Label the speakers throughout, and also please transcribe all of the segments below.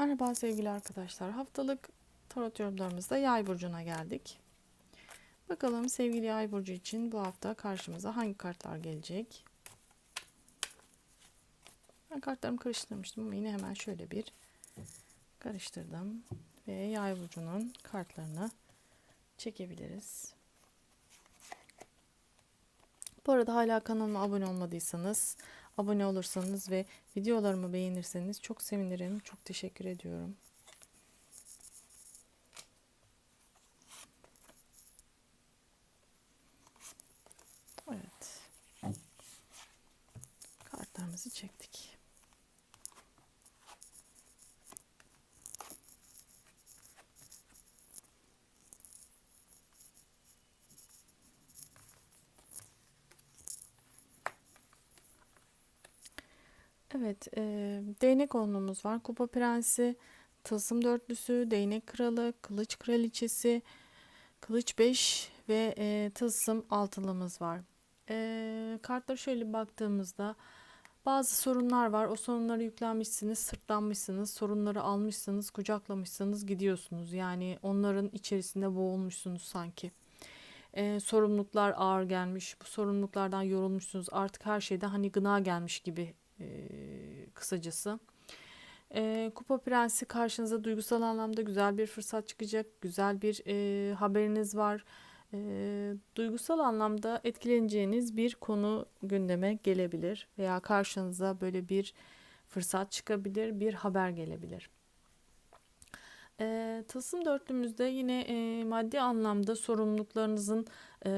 Speaker 1: Merhaba sevgili arkadaşlar. Haftalık tarot yorumlarımızda Yay burcuna geldik. Bakalım sevgili Yay burcu için bu hafta karşımıza hangi kartlar gelecek? Ben kartlarımı karıştırmıştım ama yine hemen şöyle bir karıştırdım ve Yay burcunun kartlarını çekebiliriz. Bu arada hala kanalıma abone olmadıysanız abone olursanız ve videolarımı beğenirseniz çok sevinirim. Çok teşekkür ediyorum. Evet. Kartlarımızı çektik. Evet, e, değnek onluğumuz var. Kupa prensi, tılsım dörtlüsü, değnek kralı, kılıç kraliçesi, kılıç 5 ve e, tılsım altılımız var. E, kartlara şöyle baktığımızda bazı sorunlar var. O sorunları yüklenmişsiniz, sırtlanmışsınız, sorunları almışsınız, kucaklamışsınız, gidiyorsunuz. Yani onların içerisinde boğulmuşsunuz sanki. E, sorumluluklar ağır gelmiş, bu sorumluluklardan yorulmuşsunuz. Artık her şeyde hani gına gelmiş gibi e, kısacası. E, Kupa Prensi karşınıza duygusal anlamda güzel bir fırsat çıkacak. Güzel bir e, haberiniz var. E, duygusal anlamda etkileneceğiniz bir konu gündeme gelebilir. Veya karşınıza böyle bir fırsat çıkabilir, bir haber gelebilir. E, Tılsım dörtlümüzde yine e, maddi anlamda sorumluluklarınızın e,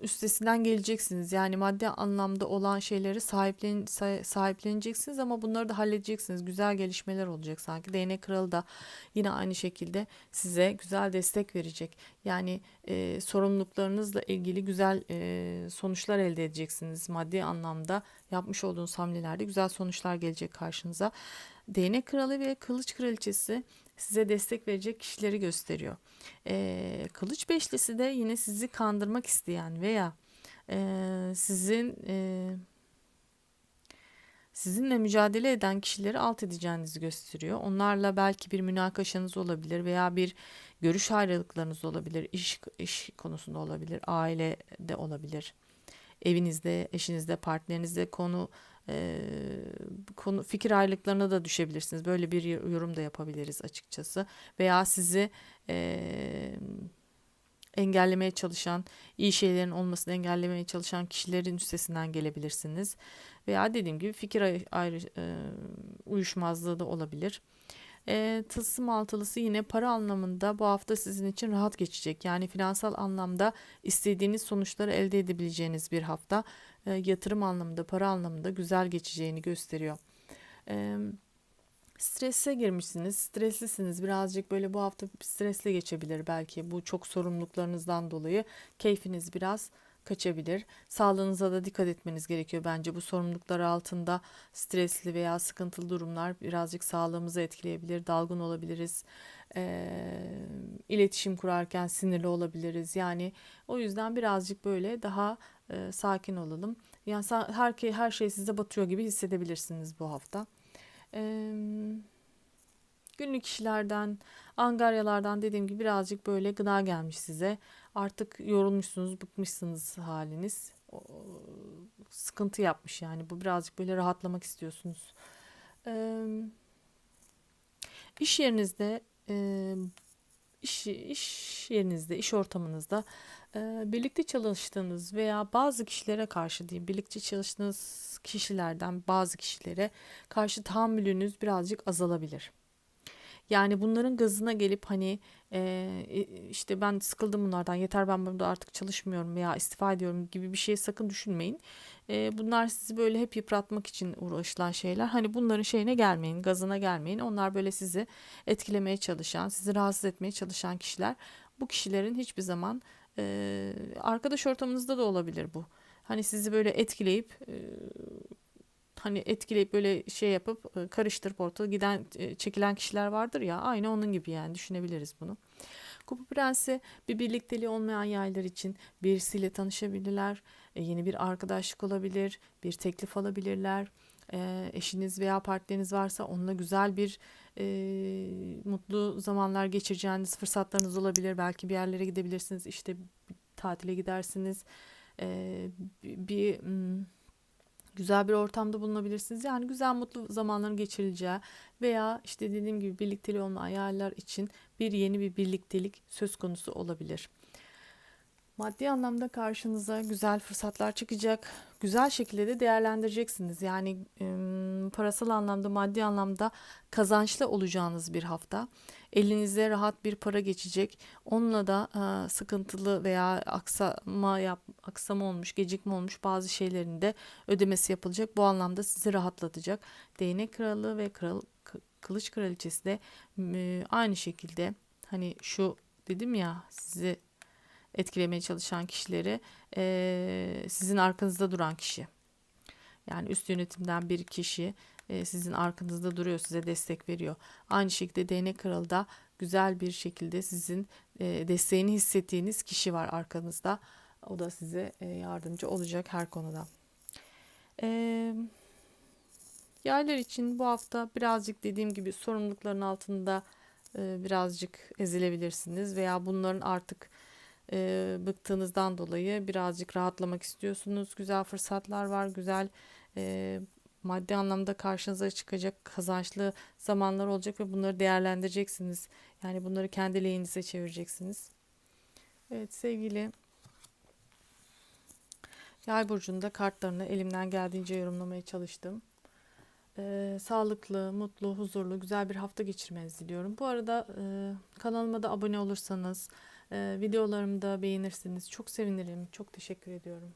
Speaker 1: üstesinden geleceksiniz. Yani maddi anlamda olan şeyleri sahiplen, sahipleneceksiniz ama bunları da halledeceksiniz. Güzel gelişmeler olacak sanki. Değnek kralı da yine aynı şekilde size güzel destek verecek. Yani e, sorumluluklarınızla ilgili güzel e, sonuçlar elde edeceksiniz. Maddi anlamda yapmış olduğunuz hamlelerde güzel sonuçlar gelecek karşınıza. Değnek kralı ve kılıç kraliçesi size destek verecek kişileri gösteriyor. E, kılıç beşlisi de yine sizi kandırmak isteyen veya e, sizin e, sizinle mücadele eden kişileri alt edeceğinizi gösteriyor. Onlarla belki bir münakaşanız olabilir veya bir görüş ayrılıklarınız olabilir, iş iş konusunda olabilir, ailede olabilir, evinizde, eşinizde, partnerinizde konu konu fikir ayrılıklarına da düşebilirsiniz. Böyle bir yorum da yapabiliriz açıkçası. Veya sizi e, engellemeye çalışan, iyi şeylerin olmasını engellemeye çalışan kişilerin üstesinden gelebilirsiniz. Veya dediğim gibi fikir ayrı, e, uyuşmazlığı da olabilir. E, tılsım altılısı yine para anlamında bu hafta sizin için rahat geçecek. Yani finansal anlamda istediğiniz sonuçları elde edebileceğiniz bir hafta. E, yatırım anlamında, para anlamında güzel geçeceğini gösteriyor. E, strese girmişsiniz, streslisiniz. Birazcık böyle bu hafta stresle geçebilir belki. Bu çok sorumluluklarınızdan dolayı keyfiniz biraz kaçabilir. Sağlığınıza da dikkat etmeniz gerekiyor bence. Bu sorumluluklar altında stresli veya sıkıntılı durumlar birazcık sağlığımızı etkileyebilir. Dalgın olabiliriz. E, iletişim kurarken sinirli olabiliriz. Yani o yüzden birazcık böyle daha e, sakin olalım. Yani her, her şey size batıyor gibi hissedebilirsiniz bu hafta. Eee günlük işlerden, angaryalardan dediğim gibi birazcık böyle gıda gelmiş size. Artık yorulmuşsunuz, bıkmışsınız haliniz. O, sıkıntı yapmış yani. Bu birazcık böyle rahatlamak istiyorsunuz. Ee, iş yerinizde e, iş, iş yerinizde, iş ortamınızda e, birlikte çalıştığınız veya bazı kişilere karşı diyeyim, birlikte çalıştığınız kişilerden bazı kişilere karşı tahammülünüz birazcık azalabilir. Yani bunların gazına gelip hani e, işte ben sıkıldım bunlardan yeter ben burada artık çalışmıyorum veya istifa ediyorum gibi bir şey sakın düşünmeyin. E, bunlar sizi böyle hep yıpratmak için uğraşılan şeyler. Hani bunların şeyine gelmeyin, gazına gelmeyin. Onlar böyle sizi etkilemeye çalışan, sizi rahatsız etmeye çalışan kişiler. Bu kişilerin hiçbir zaman e, arkadaş ortamınızda da olabilir bu. Hani sizi böyle etkileyip e, hani etkileyip böyle şey yapıp e, karıştırıp ortada giden e, çekilen kişiler vardır ya aynı onun gibi yani düşünebiliriz bunu. Kupa Prensi bir birlikteliği olmayan yaylar için birisiyle tanışabilirler, e, yeni bir arkadaşlık olabilir, bir teklif alabilirler. Eşiniz veya partneriniz varsa onunla güzel bir eee, mutlu zamanlar geçireceğiniz fırsatlarınız olabilir. Belki bir yerlere gidebilirsiniz. İşte tatile gidersiniz. Eee, bi- bir mm, güzel bir ortamda bulunabilirsiniz. Yani güzel mutlu zamanların geçirileceği veya işte dediğim gibi birlikteliği olmayan yerler için bir yeni bir birliktelik söz konusu olabilir. Maddi anlamda karşınıza güzel fırsatlar çıkacak. Güzel şekilde de değerlendireceksiniz. Yani parasal anlamda, maddi anlamda kazançlı olacağınız bir hafta. Elinize rahat bir para geçecek. Onunla da sıkıntılı veya aksama yap, aksama olmuş, gecikme olmuş bazı şeylerin de ödemesi yapılacak. Bu anlamda sizi rahatlatacak. Değnek kralı ve kral, kı- kılıç kraliçesi de aynı şekilde hani şu dedim ya sizi etkilemeye çalışan kişileri eee, sizin arkanızda duran kişi. Yani üst yönetimden bir kişi eee, sizin arkanızda duruyor, size destek veriyor. Aynı şekilde değnek kralı da güzel bir şekilde sizin eee, desteğini hissettiğiniz kişi var arkanızda. O da size eee, yardımcı olacak her konuda. Eee Yaylar için bu hafta birazcık dediğim gibi sorumlulukların altında e, birazcık ezilebilirsiniz veya bunların artık e, bıktığınızdan dolayı birazcık rahatlamak istiyorsunuz. Güzel fırsatlar var, güzel e, maddi anlamda karşınıza çıkacak kazançlı zamanlar olacak ve bunları değerlendireceksiniz. Yani bunları kendi lehinize çevireceksiniz. Evet sevgili Yay burcunda kartlarını elimden geldiğince yorumlamaya çalıştım. Ee, sağlıklı, mutlu, huzurlu, güzel bir hafta geçirmenizi diliyorum. Bu arada e, kanalıma da abone olursanız, videolarımı da beğenirseniz çok sevinirim. Çok teşekkür ediyorum.